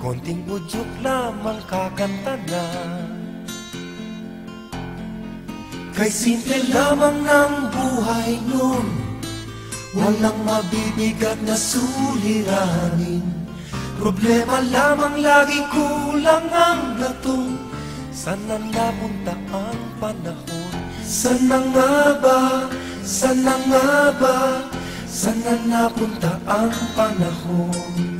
Konting udyok lamang kakanta na. Kay simple lamang ng buhay nun. Walang mabibigat na suliranin. Problema lamang lagi kulang ang latong Sana napunta ang panahon? Sana nga ba, sana nga ba? Sana napunta ang panahon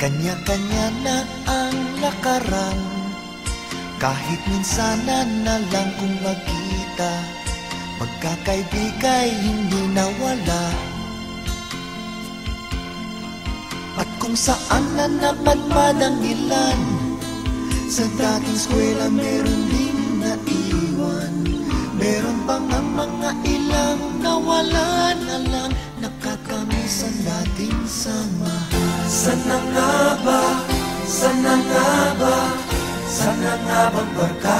Kanya-kanya na ang lakaran. Kahit minsanan na lang kung magkita Pagkakaibigay hindi nawala. At kung saan na napadpad ang ilan Sa dating eskwela meron din naiwan. Meron pa nga mga ilang nawala na lang Nakakamiss ang dating samahan? Sana nga Sana nga bang barkada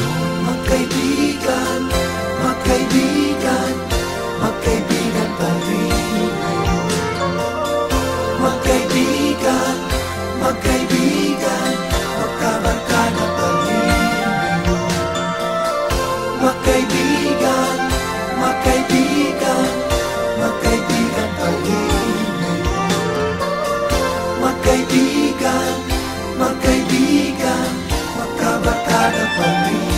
God upon me.